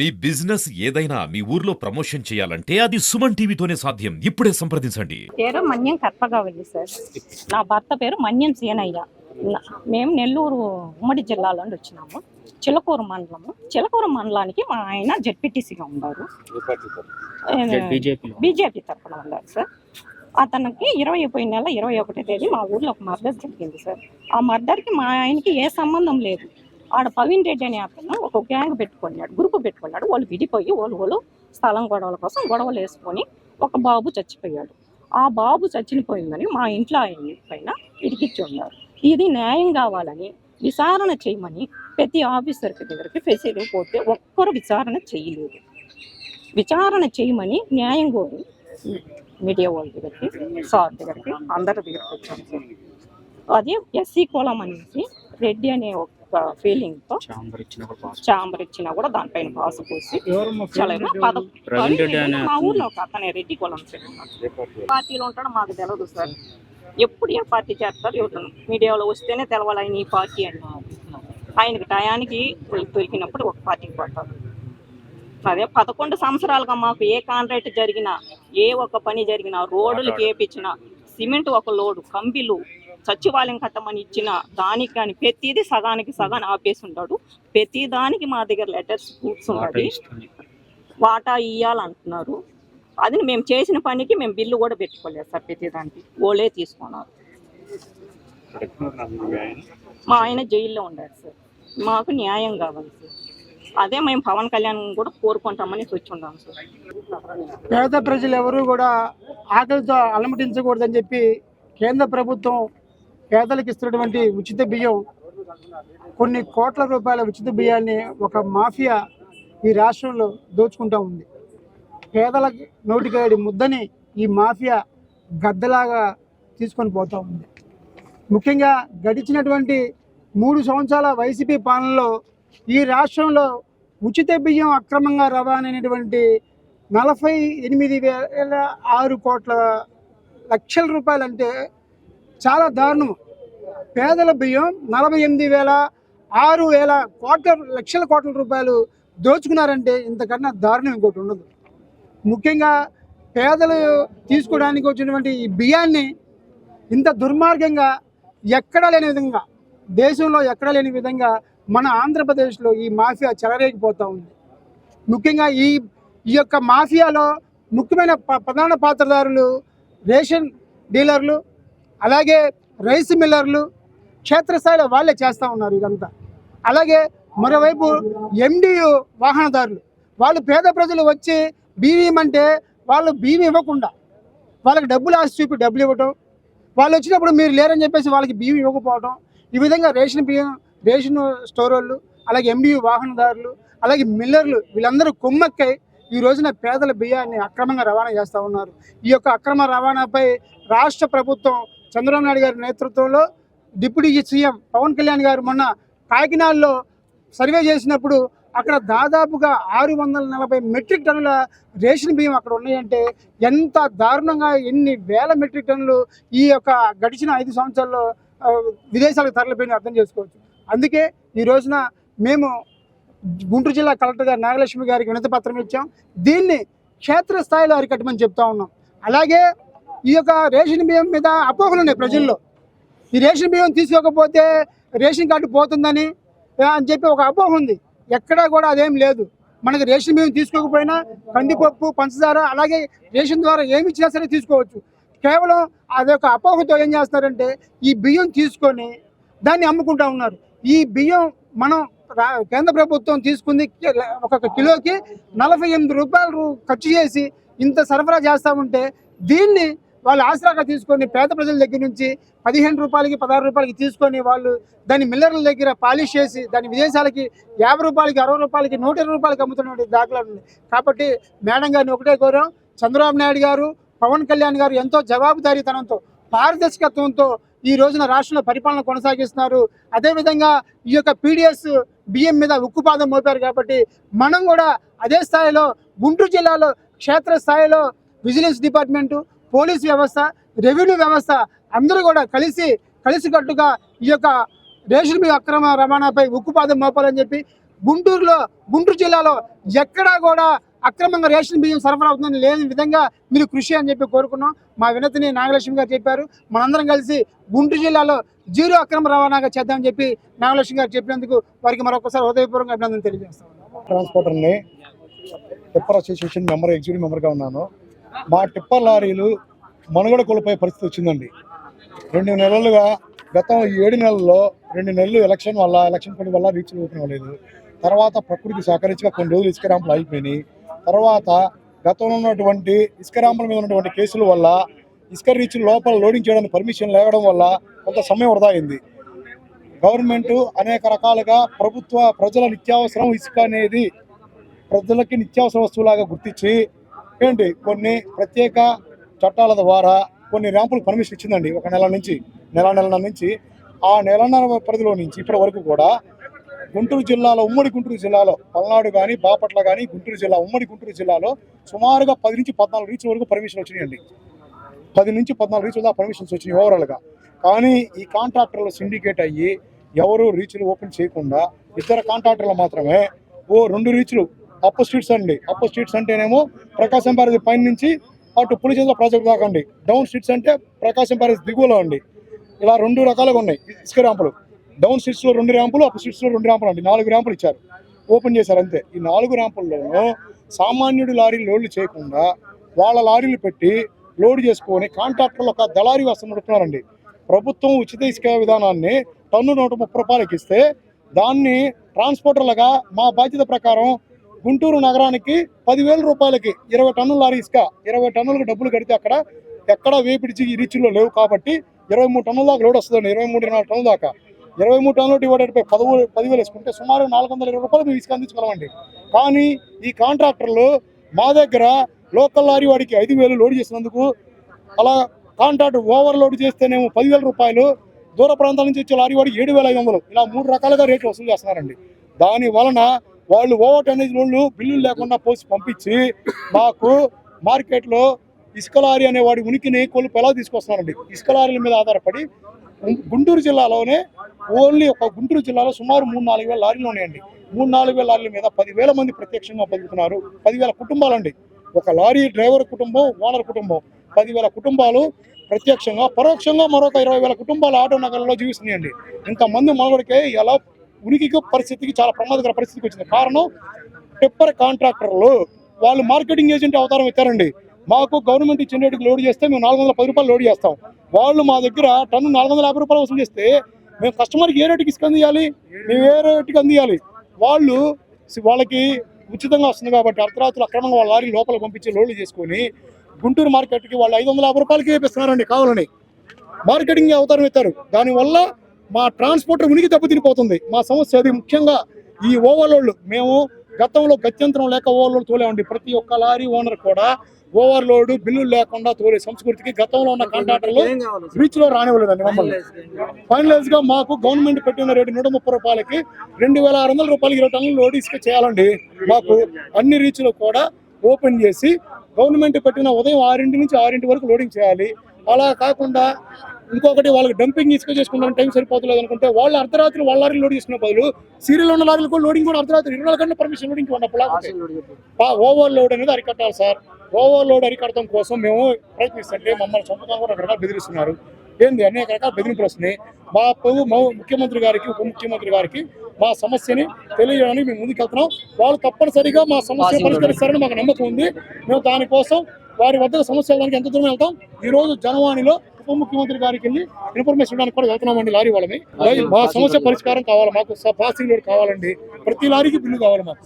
మీ business ఏదైనా మీ ఊర్లో promotion చేయాలంటే అది సుమన్ టీవీతోనే సాధ్యం. ఇప్పుడే సంప్రదించండి. పేరు మన్యం కற்பగావల్లి సార్. నా భర్త పేరు మన్యం సీనయ్య. నా- మేము నెల్లూరు ఉమ్మడి జిల్లాలో నుండి వచ్చినాము. చిలకూరు మండలము. చిలకూరు మండలానికి మా ఆయన జెడ్పీటీసీగా ఉన్నారు. బీజేపీ. తరఫున ఉన్నారు సార్. అతనికి ఇరవై పోయిన నెల ఇరవై ఒకటో తేదీ మా ఊర్లో ఒక మర్డర్ జరిగింది సార్. ఆ మర్డర్కి మా ఆయనకి ఏ సంబంధం లేదు. ఆడ పవీన్ రెడ్డి అనే అతను ఒక గ్యాంగ్ పెట్టుకున్నాడు గ్రూప్ పెట్టుకున్నాడు. వాళ్ళు విడిపోయి వాళ్ళు వాళ్ళు స్థలం గొడవల కోసం గొడవలు వేసుకొని ఒక బాబు చచ్చిపోయాడు. ఆ బాబు చచ్చిపోయిందని మా ఇంట్లో ఆయన పైన ఇరికిచ్చి ఉన్నారు. ఇది న్యాయం కావాలని విచారణ చేయమని ప్రతి ఆఫీసర్కి దగ్గరికి ఫెసిలిటీ పోతే ఒక్కరు విచారణ చేయలేదు. విచారణ చేయమని న్యాయం కోరి మీడియా వాళ్ళ దగ్గరికి సార్ దగ్గరికి అందరి దగ్గరికి వచ్చాను అదే అది ఎస్సీ కులం అనేసి రెడ్డి అనే ఒక ఫీలింగ్తో చాంబర్ ఇచ్చినా కూడా దానిపైన పాసు పోసి అనే మా ఊర్లో ఒక అతనే రెడ్డి కులం పార్టీలో ఉంటాడో మాకు తెలియదు సార్. ఎప్పుడు ఏ పార్టీ చేస్తారు ఎవరు మీడియాలో వస్తేనే తెలవాలి ఆయన ఈ పార్టీ అని. ఆయనకి టయానికి దొరికినప్పుడు ఒక పార్టీకి పడతారు. అదే పదకొండు సంవత్సరాలుగా మాకు ఏ కాంట్రాక్ట్ జరిగినా ఏ ఒక్క పని జరిగినా రోడ్లకి వేపించిన సిమెంట్ ఒక లోడు కంబిలు సచివాలయం కట్టమని ఇచ్చిన దానికి కానీ ప్రతిదీ సగానికి సగాన్ ఆపేసి ఉంటాడు. ప్రతి దానికి మా దగ్గర లెటర్స్ ప్రూఫ్స్ ఇస్తుంది వాటా ఇయ్యాలనుకున్నారు అది మేము చేసిన పనికి మేము బిల్లు కూడా పెట్టుకోలేదు సార్ ప్రతి దానికి. ఓలే తీసుకున్నారు. మా ఆయన జైల్లో ఉన్నారు సార్. మాకు న్యాయం కావాలి సార్. అదే మేము పవన్ కళ్యాణ్ కూడా కోరుకుంటామని వచ్చి ఉన్నాం సార్. పేద ప్రజలు ఎవరు కూడా ఆకలితో అలమటించకూడదని చెప్పి కేంద్ర ప్రభుత్వం పేదలకు ఇస్తున్నటువంటి ఉచిత బియ్యం కొన్ని కోట్ల రూపాయల ఉచిత బియ్యాన్ని ఒక మాఫియా ఈ రాష్ట్రంలో దోచుకుంటూ ఉంది. పేదలకి నోటికాడి ముద్దని ఈ మాఫియా గద్దలాగా తీసుకొని పోతూ ఉంది. ముఖ్యంగా గడిచినటువంటి మూడు సంవత్సరాల వైసీపీ పాలనలో ఈ రాష్ట్రంలో ఉచిత బియ్యం అక్రమంగా రవాణైనటువంటి నలభై ఎనిమిది వేల ఆరు కోట్ల లక్షల రూపాయలు అంటే చాలా దారుణం. పేదల బియ్యం నలభై ఎనిమిది వేల ఆరు వేల కోట్ల లక్షల కోట్ల రూపాయలు దోచుకున్నారంటే ఇంతకన్నా దారుణం ఇంకోటి ఉండదు. ముఖ్యంగా పేదలు తీసుకోవడానికి వచ్చినటువంటి ఈ బియ్యాన్ని ఇంత దుర్మార్గంగా ఎక్కడా లేని విధంగా దేశంలో ఎక్కడా లేని విధంగా మన ఆంధ్రప్రదేశ్లో ఈ మాఫియా చెలరేగిపోతూ ఉంది. ముఖ్యంగా ఈ ఈ యొక్క మాఫియాలో ముఖ్యమైన ప- ప్రధాన పాత్రదారులు రేషన్ డీలర్లు అలాగే రైస్ మిల్లర్లు క్షేత్రస్థాయిలో వాళ్ళే చేస్తూ ఉన్నారు ఇదంతా. అలాగే మరోవైపు ఎండియు వాహనదారులు వాళ్ళు పేద ప్రజలు వచ్చి బీవీఎం అంటే వాళ్ళు బీమీ ఇవ్వకుండా వాళ్ళకి డబ్బులు ఆశ చూపి డబ్బులు ఇవ్వటం వాళ్ళు వచ్చినప్పుడు మీరు లేరని చెప్పేసి వాళ్ళకి బియ్యం ఇవ్వకపోవడం ఈ విధంగా రేషన్ బియ్యం రేషన్ స్టోర్ వాళ్ళు అలాగే ఎండియు వాహనదారులు అలాగే మిల్లర్లు వీళ్ళందరూ కొమ్మక్కై ఈ రోజున పేదల బియ్యాన్ని అక్రమంగా రవాణా చేస్తూ ఉన్నారు. ఈ యొక్క అక్రమ రవాణాపై రాష్ట్ర ప్రభుత్వం చంద్రబాబు నాయుడు గారి నేతృత్వంలో డిప్యూటీ సీఎం పవన్ కళ్యాణ్ గారు మొన్న కాకినాడలో సర్వే చేసినప్పుడు అక్కడ దాదాపుగా ఆరు వందల నలభై మెట్రిక్ టన్నుల రేషన్ బియ్యం అక్కడ ఉన్నాయంటే ఎంత దారుణంగా ఎన్ని వేల మెట్రిక్ టన్నులు ఈ యొక్క గడిచిన ఐదు సంవత్సరాల్లో విదేశాలకు తరలిపోయిన అర్థం చేసుకోవచ్చు. అందుకే ఈ రోజున మేము గుంటూరు జిల్లా కలెక్టర్ గారు నాగలక్ష్మి గారికి వినతి పత్రం ఇచ్చాం. దీన్ని క్షేత్రస్థాయిలో అరికట్టమని చెప్తా ఉన్నాం. అలాగే ఈ యొక్క రేషన్ బియ్యం మీద అపోహలు ఉన్నాయి ప్రజల్లో. ఈ రేషన్ బియ్యం తీసుకోకపోతే రేషన్ కార్డు పోతుందని అని చెప్పి ఒక అపోహ ఉంది. ఎక్కడా కూడా అదేం లేదు. మనకి రేషన్ బియ్యం తీసుకోకపోయినా కందిపప్పు పంచదార అలాగే రేషన్ ద్వారా ఏమి ఇచ్చినా సరే తీసుకోవచ్చు. కేవలం అదొక అపోహతో ఏం చేస్తారంటే ఈ బియ్యం తీసుకొని దాన్ని అమ్ముకుంటా ఉన్నారు. ఈ బియ్యం మనం కేంద్ర ప్రభుత్వం తీసుకుంది ఒక కిలోకి నలభై ఎనిమిది రూపాయలు ఖర్చు చేసి ఇంత సరఫరా చేస్తా ఉంటే దీన్ని వాళ్ళు ఆసరాగా తీసుకొని పేద ప్రజల దగ్గర నుంచి పదిహేను రూపాయలకి పదహారు రూపాయలకి తీసుకొని వాళ్ళు దాన్ని మిల్లర్ల దగ్గర పాలిష్ చేసి దాన్ని విదేశాలకి యాభై రూపాయలకి అరవై రూపాయలకి నూట ఇరవై రూపాయలకి అమ్ముతున్నటువంటి దాఖలాలు ఉన్నాయి. కాబట్టి మేడం గారిని ఒకటే కోరాం. చంద్రబాబు నాయుడు గారు పవన్ కళ్యాణ్ గారు ఎంతో జవాబుదారీతనంతో పారదర్శకత్వంతో ఈ రోజున రాష్ట్రంలో పరిపాలన కొనసాగిస్తున్నారు. అదేవిధంగా ఈ యొక్క పీడిఎస్ బియ్యం మీద ఉక్కుపాదం మోపారు కాబట్టి మనం కూడా అదే స్థాయిలో గుంటూరు జిల్లాలో క్షేత్ర స్థాయిలో విజిలెన్స్ డిపార్ట్మెంటు పోలీస్ వ్యవస్థ రెవెన్యూ వ్యవస్థ అందరూ కూడా కలిసి కలిసికట్టుగా ఈ యొక్క రేషన్ బియ్యం అక్రమ రవాణాపై ఉక్కుపాదం మోపాలని చెప్పి గుంటూరులో గుంటూరు జిల్లాలో ఎక్కడా కూడా అక్రమంగా రేషన్ బియ్యం సరఫరా అవుతుందని లేని విధంగా మీరు కృషి అని చెప్పి కోరుకున్నాం. మా వినతిని నాగలక్ష్మి గారు చెప్పారు. మనందరం కలిసి గుంటూరు జిల్లాలో జీరో అక్రమ రవాణాగా చేద్దామని చెప్పి నాగలక్ష్మి గారు చెప్పినందుకు వారికి మరొకసారి హృదయపూర్వకంగా అభినందన తెలియజేస్తాం ట్రాన్స్పోర్టర్ని టిప్పర్ అసోసియేషన్ మెంబర్ ఎగ్జిక్యూటివ్ మెంబర్గా ఉన్నాను. మా టిప్పర్ లారీలు మనుగడ కోల్పోయే పరిస్థితి వచ్చిందండి. రెండు నెలలుగా గతం ఈ ఏడు నెలల్లో రెండు నెలలు ఎలక్షన్ వల్ల ఎలక్షన్ పని వల్ల రీచ్లు ఓపెన్ అవ్వలేదు తర్వాత ప్రకృతి సహకరించగా కొన్ని రోజులు ఇసుక ర్యాంపులు అయిపోయినాయి తర్వాత గతంలో ఉన్నటువంటి ఇసుక ర్యాంపుల మీద ఉన్నటువంటి కేసుల వల్ల ఇసుక రీచ్ లోపల లోడింగ్ చేయడానికి పర్మిషన్ లేవడం వల్ల కొంత సమయం వృధా అయింది. గవర్నమెంట్ అనేక రకాలుగా ప్రభుత్వ ప్రజల నిత్యావసరం ఇసుక అనేది ప్రజలకి నిత్యావసర వస్తువులాగా గుర్తించి ఏంటి కొన్ని ప్రత్యేక చట్టాల ద్వారా కొన్ని ర్యాంపులు పర్మిషన్ ఇచ్చిందండి ఒక నెల నుంచి నెల నెలన్నర నుంచి. ఆ నెలన్నర పరిధిలో నుంచి ఇప్పటి వరకు కూడా గుంటూరు జిల్లాలో ఉమ్మడి గుంటూరు జిల్లాలో పల్నాడు కానీ బాపట్ల కానీ గుంటూరు జిల్లా ఉమ్మడి గుంటూరు జిల్లాలో సుమారుగా పది నుంచి పద్నాలుగు రీచ్ల వరకు పర్మిషన్ వచ్చినాయండి. పది నుంచి పద్నాలుగు రీచ్ల దాకా పర్మిషన్స్ వచ్చినాయి ఓవరాల్గా కానీ ఈ కాంట్రాక్టర్లు సిండికేట్ అయ్యి ఎవరు రీచ్లు ఓపెన్ చేయకుండా ఇద్దరు కాంట్రాక్టర్లు మాత్రమే ఓ రెండు రీచ్లు అప్పు స్ట్రీట్స్ అండి. అప్పు స్ట్రీట్స్ అంటేనేమో ప్రకాశం బ్యారేజ్ పైన నుంచి అటు పులిచెంద్ర ప్రాజెక్ట్ దాకా అండి. డౌన్ స్ట్రీట్స్ అంటే ప్రకాశం బ్యారేజ్ దిగువలో అండి. ఇలా రెండు రకాలుగా ఉన్నాయి ఇసుక ర్యాంపులు. డౌన్ స్ట్రీట్స్లో రెండు ర్యాంపులు అప్ స్ట్రీట్స్లో రెండు ర్యాంపులు అండి. నాలుగు ర్యాంపులు ఇచ్చారు. ఓపెన్ చేశారు అంతే. ఈ నాలుగు ర్యాంపుల్లోనూ సామాన్యుడు లారీ లోడ్లు చేయకుండా వాళ్ళ లారీలు పెట్టి లోడ్ చేసుకొని కాంట్రాక్టర్లు ఒక దళారీ వస్తువు నడుపుతున్నారండి. ప్రభుత్వం ఉచిత ఇసుక విధానాన్ని టన్ను నూట ముప్పై రూపాయలకి ఇస్తే దాన్ని ట్రాన్స్పోర్టర్లుగా మా బాధ్యత ప్రకారం గుంటూరు నగరానికి పదివేల రూపాయలకి ఇరవై టన్నుల లారీ ఇసుక ఇరవై టన్నులకు డబ్బులు కడితే అక్కడ ఎక్కడ వేపిడిచి ఈ రీచ్లో లేవు కాబట్టి ఇరవై మూడు టన్నుల దాకా లోడ్ వస్తుందండి ఇరవై మూడు నాలుగు టన్నుల దాకా. ఇరవై మూడు టన్నులు డివైడెడ్ బై పదవు పదివేలు వేసుకుంటే సుమారు నాలుగు వందల ఇరవై రూపాయలు మేము ఇసుక అందించగలమండి కానీ ఈ కాంట్రాక్టర్లు మా దగ్గర లోకల్ లారీ వాడికి ఐదు వేలు లోడ్ చేసినందుకు అలా కాంట్రాక్ట్ ఓవర్లోడ్ చేస్తేనేమో పదివేల రూపాయలు దూర ప్రాంతాల నుంచి వచ్చే లారీ వాడికి ఏడు వేల ఐదు వందలు. ఇలా మూడు రకాలుగా రేట్లు వసూలు చేస్తున్నారండి. దాని వలన వాళ్ళు ఓవర్ టనేజ్ లోన్లు బిల్లులు లేకుండా పోసి పంపించి మాకు మార్కెట్లో ఇసుక లారీ అనే వాడి ఉనికిని కొలుపు ఎలా తీసుకొస్తున్నారండి? ఇసుక లారీల మీద ఆధారపడి గుంటూరు జిల్లాలోనే ఓన్లీ ఒక గుంటూరు జిల్లాలో సుమారు మూడు నాలుగు వేల లారీలు ఉన్నాయండి. మూడు నాలుగు వేల లారీల మీద పదివేల మంది ప్రత్యక్షంగా బతుకుతున్నారు పదివేల కుటుంబాలండి. ఒక లారీ డ్రైవర్ కుటుంబం ఓనర్ కుటుంబం పదివేల కుటుంబాలు ప్రత్యక్షంగా పరోక్షంగా మరొక ఇరవై వేల కుటుంబాలు ఆటో నగరంలో జీవిస్తున్నాయండి. ఇంతమంది మనవడికే ఎలా ఉనికికి పరిస్థితికి చాలా ప్రమాదకర పరిస్థితికి వచ్చింది. కారణం టిప్పర్ కాంట్రాక్టర్లు వాళ్ళు మార్కెటింగ్ ఏజెంట్ అవతారం ఎత్తారండి. మాకు గవర్నమెంట్ ఇచ్చిన రేటుకి లోడ్ చేస్తే మేము నాలుగు వందల పది రూపాయలు లోడ్ చేస్తాం. వాళ్ళు మా దగ్గర టన్ను నాలుగు వందల యాభై రూపాయలు వసూలు చేస్తే మేము కస్టమర్కి ఏ రేటుకి ఇసుక అందియాలి? మేము ఏ రేటుకి అందియాలి? వాళ్ళు వాళ్ళకి ఉచితంగా వస్తుంది కాబట్టి అర్ధరాత్రులు అక్రమంగా వాళ్ళ లారీ లోపల పంపించి లోడ్లు చేసుకొని గుంటూరు మార్కెట్కి వాళ్ళు ఐదు వందల యాభై రూపాయలకి వేపిస్తున్నారండి కావాలని. మార్కెటింగ్ అవతారం ఎత్తారు. దానివల్ల మా ట్రాన్స్పోర్టర్ ఉనికి దెబ్బతినిపోతుంది మా సమస్య అది ముఖ్యంగా ఈ ఓవర్లోడ్లు మేము గతంలో గత్యంతరం లేక ఓవర్లోడ్ తోలేమండి. ప్రతి ఒక్క లారీ ఓనర్ కూడా ఓవర్లోడ్ బిల్లులు లేకుండా తోలే సంస్కృతికి గతంలో ఉన్న కాంట్రాక్టర్లు రీచ్లో రానివ్వలేదండి మమ్మల్ని. ఫైనలైజ్గా మాకు గవర్నమెంట్ పెట్టిన రేటు నూట ముప్పై రూపాయలకి రెండు వేల ఆరు వందల రూపాయలకి ఇరవై టన్నులు లోడ్ ఇసుక చేయాలండి. మాకు అన్ని రీచ్లో కూడా ఓపెన్ చేసి గవర్నమెంట్ పెట్టిన ఉదయం ఆరింటి నుంచి ఆరింటి వరకు లోడింగ్ చేయాలి. అలా కాకుండా ఇంకొకటి వాళ్ళకి డంపింగ్ ఇసుక చేసుకుంటాం టైం సరిపోతలేదు అనుకుంటే వాళ్ళు అర్ధరాత్రి వాళ్ళ లారీలు లోడ్ చేసుకునే బదులు సీరియల్ ఉన్న లారీలు కూడా లోడింగ్ కూడా అర్ధరాత్రి ఇరవై నాలుగు గంటల పర్మిషన్ లోడింగ్ ఉన్నప్పుడు ఓవర్ లోడ్ అనేది అరికట్టాలి సార్. ఓవర్ లోడ్ అరికట్టడం కోసం మేము ప్రయత్నిస్తుంటే మమ్మల్ని చంపుతాం కూడా రకరకాల బెదిరిస్తున్నారు. ఏంది? అనేక రకాల బెదిరింపులు వస్తున్నాయి. మా పొగు మా ముఖ్యమంత్రి గారికి ఉప ముఖ్యమంత్రి గారికి మా సమస్యని తెలియజేయడానికి మేము ముందుకెళ్తున్నాం. వాళ్ళు తప్పనిసరిగా మా సమస్య పరిష్కరిస్తారని మాకు నమ్మకం ఉంది. మేము దానికోసం వారి వద్ద సమస్య ఎంత దూరం వెళ్తాం? ఈ రోజు జనవాణిలో ఉప ముఖ్యమంత్రి గారికి వెళ్ళి ఇన్ఫర్మేషన్ ఇవ్వడానికి కూడా వెళ్తున్నామండి లారీ వాళ్ళని మా సమస్య పరిష్కారం కావాలి మాకు పాసింగ్ లోడ్ కావాలండి. ప్రతి లారీకి బిల్లు కావాలి మాకు.